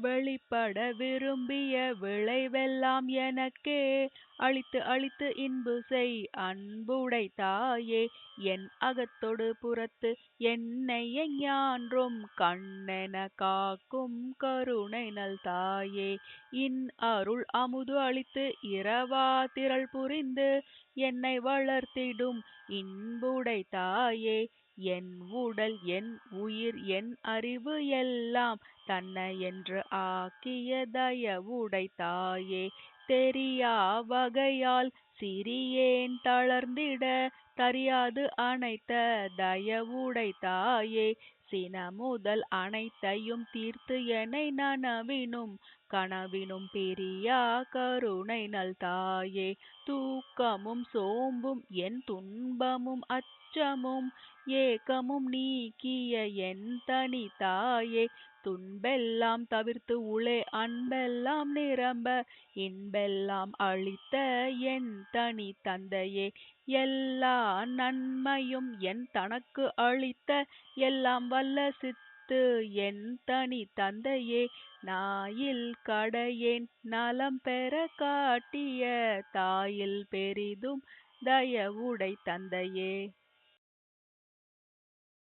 வெளிப்பட விரும்பிய விளைவெல்லாம் எனக்கே. அளித்து அளித்து இன்பு செய் அன்புடை தாயே என் அகத்தொடு புறத்து என்னை எஞ்ஞான்றும் கண்ணென காக்கும் கருணை நல் தாயே இன் அருள் அமுது அளித்து இரவா திரள் புரிந்து என்னை வளர்த்திடும் இன்புடை தாயே என் உடல் என் உயிர் என் அறிவு எல்லாம் தன்னையென்று ஆக்கிய தயவுடை தாயே. தெரியா வகையால் சிறியேன் தளர்ந்திட தரியாது அனைத்த தயவுடை தாயே. சினமுதல் அனைத்தையும் தீர்த்து என்னை நனவினும் கனவினும் பிரியா கருணை நல் தாயே. தூக்கமும் சோம்பும் என் துன்பமும் அச்சமும் ஏக்கமும் நீக்கிய என் தனி தாயே. துன்பெல்லாம் தவிர்த்து உளே அன்பெல்லாம் நிரம்ப இன்பெல்லாம் அளித்த என் தனி தந்தையே. எல்லா நன்மையும் என் தனக்கு அளித்த எல்லாம் வல்ல சித்து என் தனி தந்தையே. நாயில் கடையேன் நலம் பெற காட்டிய தாயில் பெரிதும் தயவுடை தந்தையே.